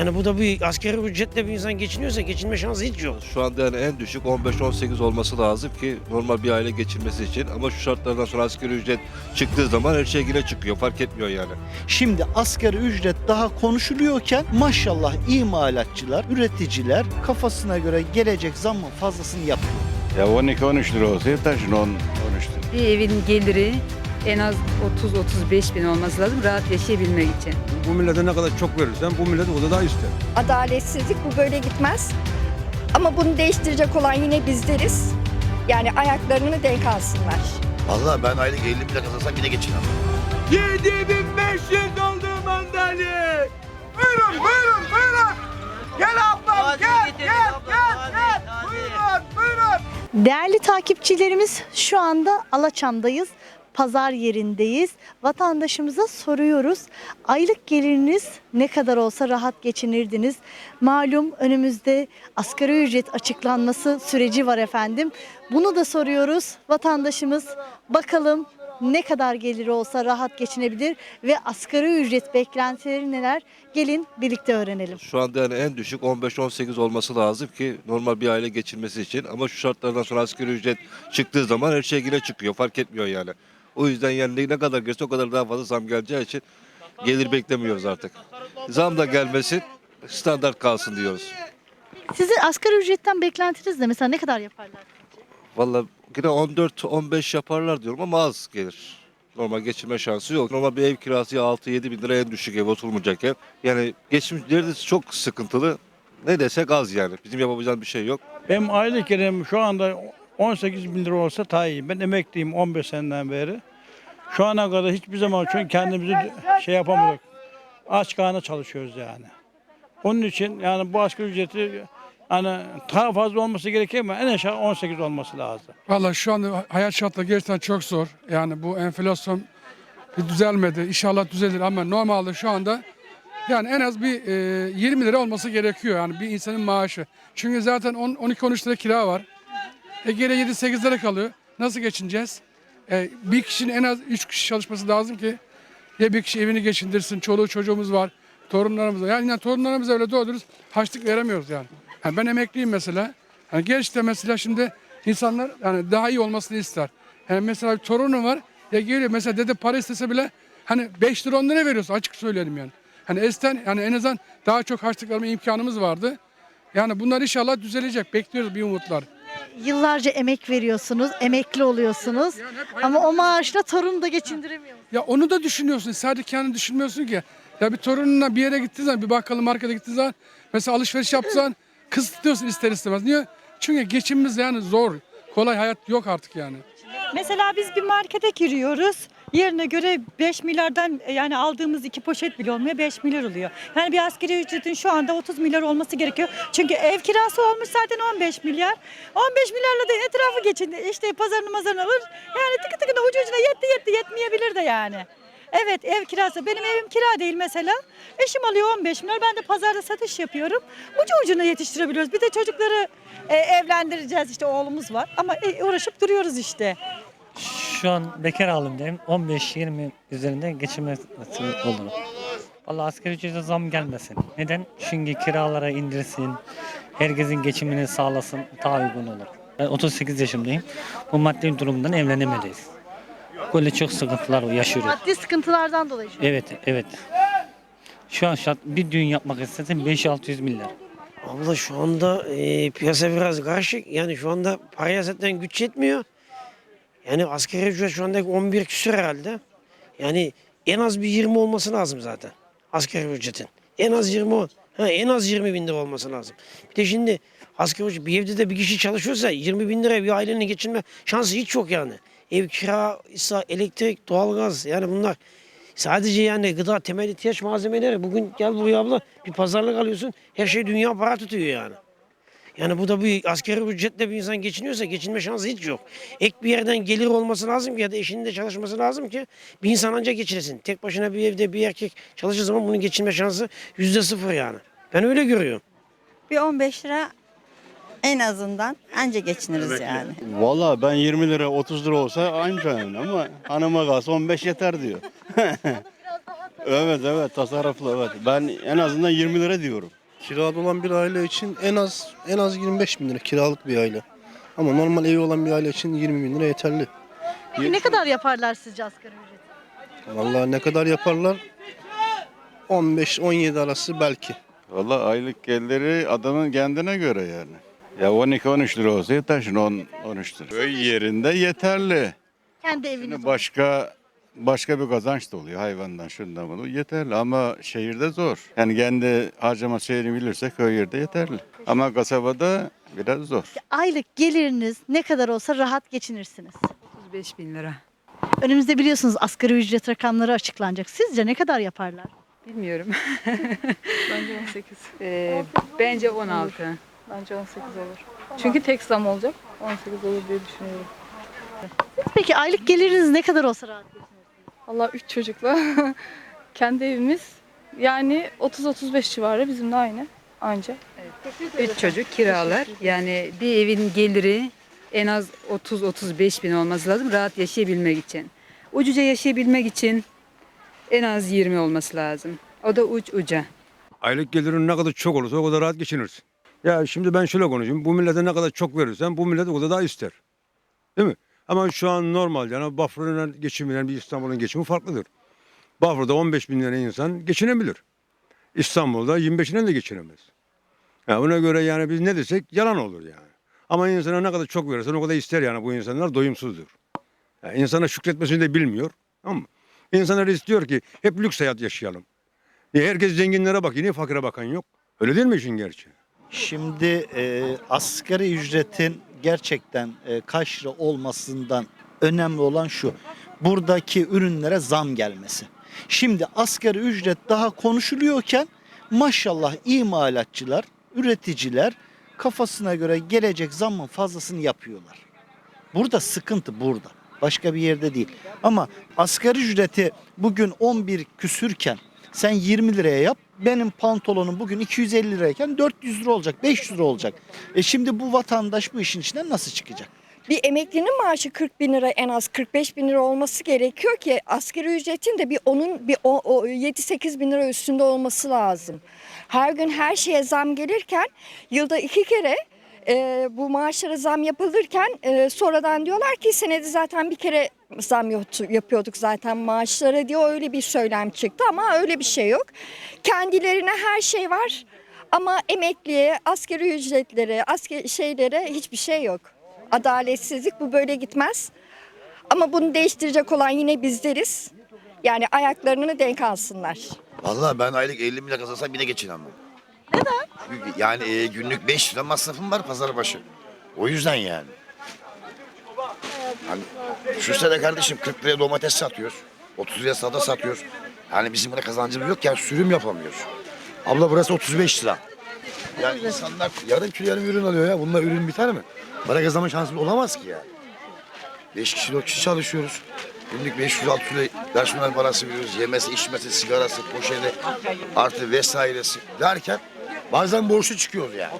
Yani bu da bir askeri ücretle bir insan geçiniyorsa geçinme şansı hiç yok. Şu anda yani en düşük 15-18 olması lazım ki normal bir aile geçirmesi için. Ama şu şartlardan sonra asgari ücret çıktığı zaman her şey yine çıkıyor. Fark etmiyor yani. Şimdi asgari ücret daha konuşuluyorken maşallah imalatçılar, üreticiler kafasına göre gelecek zammın fazlasını yapıyor. Ya 12-13 lira olsa taşın 10 13 lira. Bir evin geliri en az 30-35 bin olması lazım rahat yaşayabilmek için. Bu millete ne kadar çok verirsen bu millet o kadar daha ister. adaletsizlik bu böyle gitmez. Ama bunu değiştirecek olan yine bizleriz. Yani ayaklarını denk alsınlar. Vallahi ben aylık 50 bin lira kazansam yine geçinemem. 7500 oldu mandalya. Buyurun buyurun buyurun. Gel ablam gel gel gel gel. Buyurun buyurun. Değerli takipçilerimiz şu anda Alaçam'dayız. Pazar yerindeyiz. Vatandaşımıza soruyoruz. Aylık geliriniz ne kadar olsa rahat geçinirdiniz. Malum önümüzde asgari ücret açıklanması süreci var efendim. Bunu da soruyoruz. Vatandaşımız bakalım ne kadar geliri olsa rahat geçinebilir ve asgari ücret beklentileri neler? Gelin birlikte öğrenelim. Şu anda yani en düşük 15-18 olması lazım ki normal bir aile geçirmesi için. Ama şu şartlardan sonra asgari ücret çıktığı zaman her şey yine çıkıyor. Fark etmiyor yani. O yüzden yani ne kadar gelirse o kadar daha fazla zam geleceği için gelir beklemiyoruz artık. Zam da gelmesin, standart kalsın diyoruz. Sizin asgari ücretten beklentiniz ne? Mesela ne kadar yaparlar? Vallahi yine 14-15 yaparlar diyorum ama az gelir. Normal geçirme şansı yok. Normal bir ev kirası 6-7 bin lira en düşük ev oturmayacak ev. Yani geçimleri de çok sıkıntılı. Ne desek az yani. Bizim yapabileceğimiz bir şey yok. Benim aylık gelirim şu anda 18 bin lira olsa daha iyi. Ben emekliyim 15 seneden beri. Şu ana kadar hiçbir zaman çünkü kendimizi şey yapamadık. Aç karnına çalışıyoruz yani. Onun için yani bu asgari ücreti hani daha fazla olması gerekiyor ama en aşağı 18 olması lazım. Valla şu anda hayat şartları gerçekten çok zor. Yani bu enflasyon düzelmedi. İnşallah düzelir ama normalde şu anda yani en az bir e, 20 lira olması gerekiyor yani bir insanın maaşı. Çünkü zaten 10 12-13 lira kira var. E geriye 7-8 lira kalıyor. Nasıl geçineceğiz? E, bir kişinin en az 3 kişi çalışması lazım ki ya bir kişi evini geçindirsin. Çoluğu çocuğumuz var. Torunlarımız var. Yani, yani torunlarımıza öyle doğruyoruz. Harçlık veremiyoruz yani. yani ben emekliyim mesela. Yani gençte mesela şimdi insanlar yani daha iyi olmasını ister. Yani mesela bir torunu var ya geliyor mesela dede para istese bile hani 5 lira 10 lira veriyorsun açık söyleyelim yani. Hani eskiden yani en azından daha çok harçlık verme imkanımız vardı. Yani bunlar inşallah düzelecek. Bekliyoruz bir umutlar. Yıllarca emek veriyorsunuz, emekli oluyorsunuz. Ama o maaşla torunu da geçindiremiyorsunuz. Ya onu da düşünüyorsun. Sadece kendini düşünmüyorsun ki. Ya bir torununla bir yere gittiğin zaman, bir bakkala markete gittiğin zaman mesela alışveriş yaptığın zaman kısıtlıyorsun ister istemez. Niye? Çünkü geçimimiz yani zor. Kolay hayat yok artık yani. Mesela biz bir markete giriyoruz. Yerine göre 5 milyardan e, yani aldığımız iki poşet bile olmuyor 5 milyar oluyor. Yani bir askeri ücretin şu anda 30 milyar olması gerekiyor. Çünkü ev kirası olmuş zaten 15 milyar. 15 milyarla da etrafı geçin. İşte pazarını mazarını alır. Yani tıkı tıkına ucu ucuna yetti yetti yetmeyebilir de yani. Evet ev kirası. Benim evim kira değil mesela. Eşim alıyor 15 milyar. Ben de pazarda satış yapıyorum. Ucu ucuna yetiştirebiliyoruz. Bir de çocukları e, evlendireceğiz. işte oğlumuz var. Ama e, uğraşıp duruyoruz işte. Şu an bekar halimdeyim. 15-20 üzerinde geçirmesi olur. Vallahi asgari ücrete zam gelmesin. Neden? Çünkü kiralara indirsin, herkesin geçimini sağlasın, daha uygun olur. Ben 38 yaşındayım. Bu maddi durumdan evlenemeyiz. Böyle çok sıkıntılar yaşıyoruz. Maddi sıkıntılardan dolayı. şu an. Evet, evet. Şu an şart bir düğün yapmak istesem 5-600 milyar. Abla şu anda e, piyasa biraz karışık. Yani şu anda paraya zaten güç yetmiyor. Yani asgari ücret şu anda 11 küsur herhalde. Yani en az bir 20 olması lazım zaten. Asgari ücretin. En az 20 ol- ha, en az 20 bin lira olması lazım. Bir de şimdi asgari ücret bir evde de bir kişi çalışıyorsa 20 bin lira bir ailenin geçinme şansı hiç yok yani. Ev kira, elektrik, doğalgaz yani bunlar sadece yani gıda temel ihtiyaç malzemeleri. Bugün gel buraya abla bir pazarlık alıyorsun her şey dünya para tutuyor yani. Yani bu da bir askeri ücretle bir insan geçiniyorsa geçinme şansı hiç yok. Ek bir yerden gelir olması lazım ki ya da eşinin de çalışması lazım ki bir insan ancak geçiresin. Tek başına bir evde bir erkek çalışır zaman bunun geçinme şansı yüzde sıfır yani. Ben öyle görüyorum. Bir 15 lira en azından anca geçiniriz yani. Valla ben 20 lira 30 lira olsa aynı yani ama hanıma kalsa 15 yeter diyor. Evet evet tasarruflu evet. Ben en azından 20 lira diyorum. Kirada olan bir aile için en az en az 25 bin lira kiralık bir aile. Ama normal evi olan bir aile için 20 bin lira yeterli. Peki ne kadar yaparlar sizce asgari ücret? Vallahi ne kadar yaparlar? 15-17 arası belki. Valla aylık geliri adamın kendine göre yani. Ya 12-13 lira olsa yeter şimdi 10 13 lira. Köy yerinde yeterli. Kendi eviniz Şimdi olsun. başka başka bir kazanç da oluyor hayvandan şundan bunu yeterli ama şehirde zor. Yani kendi harcama şeyini bilirse köy yerde yeterli. Ama kasabada biraz zor. Aylık geliriniz ne kadar olsa rahat geçinirsiniz. 35 bin lira. Önümüzde biliyorsunuz asgari ücret rakamları açıklanacak. Sizce ne kadar yaparlar? Bilmiyorum. Bence 18. Ee, bence 16. Bence 18 olur. Çünkü tek zam olacak. 18 olur diye düşünüyorum. Peki aylık geliriniz ne kadar olsa rahat geçinirsiniz? Allah 3 çocukla kendi evimiz yani 30-35 civarı bizim de aynı anca. Üç çocuk kiralar. Yani bir evin geliri en az 30-35 bin olması lazım rahat yaşayabilmek için. Ucuca yaşayabilmek için en az 20 olması lazım. O da uç uca. Aylık gelirin ne kadar çok olursa o kadar rahat geçinirsin. Ya şimdi ben şöyle konuşayım. Bu millete ne kadar çok verirsen bu millet o kadar daha ister. Değil mi? Ama şu an normal yani Bafra'nın geçimiyle bir İstanbul'un geçimi farklıdır. Bafra'da 15 bin lira insan geçinebilir. İstanbul'da 25'inden de geçinemez. Ya buna göre yani biz ne desek yalan olur yani. Ama insana ne kadar çok verirsen o kadar ister yani bu insanlar doyumsuzdur. Yani insana şükretmesini de bilmiyor. Mı? İnsanlar istiyor ki hep lüks hayat yaşayalım. Niye herkes zenginlere bakıyor, niye fakire bakan yok? Öyle değil mi işin gerçeği? Şimdi e, asgari ücretin gerçekten e, kaç lira olmasından önemli olan şu. Buradaki ürünlere zam gelmesi. Şimdi asgari ücret daha konuşuluyorken maşallah imalatçılar, üreticiler kafasına göre gelecek zammın fazlasını yapıyorlar. Burada sıkıntı burada. Başka bir yerde değil. Ama asgari ücreti bugün 11 küsürken sen 20 liraya yap. Benim pantolonum bugün 250 lirayken 400 lira olacak, 500 lira olacak. E şimdi bu vatandaş bu işin içinden nasıl çıkacak? Bir emeklinin maaşı 40 bin lira en az 45 bin lira olması gerekiyor ki asgari ücretin de bir onun bir o, o 7-8 bin lira üstünde olması lazım. Her gün her şeye zam gelirken yılda iki kere e, bu maaşlara zam yapılırken e, sonradan diyorlar ki senede zaten bir kere zam yapı- yapıyorduk zaten maaşlara diyor öyle bir söylem çıktı ama öyle bir şey yok. Kendilerine her şey var ama emekliye, asgari ücretlere, asker şeylere hiçbir şey yok. Adaletsizlik bu böyle gitmez. Ama bunu değiştirecek olan yine bizleriz. Yani ayaklarını denk alsınlar. Vallahi ben aylık 50 bin lira kazansam yine geçinemem. Neden? Yani e, günlük 5 lira masrafım var pazar başı. O yüzden yani. Hani şu sene kardeşim 40 liraya domates satıyoruz. 30 liraya salata satıyoruz. Yani bizim burada kazancımız yok yani sürüm yapamıyoruz. Abla burası 35 lira. Yani insanlar yarım kilo yarım ürün alıyor ya. Bununla ürün biter mi? Para kazanma şansımız olamaz ki yani. 5 kişi 4 kişi çalışıyoruz. Günlük 500-600 lira personel parası veriyoruz. Yemesi, içmesi, sigarası, poşeti artı vesairesi derken bazen borçlu çıkıyoruz yani.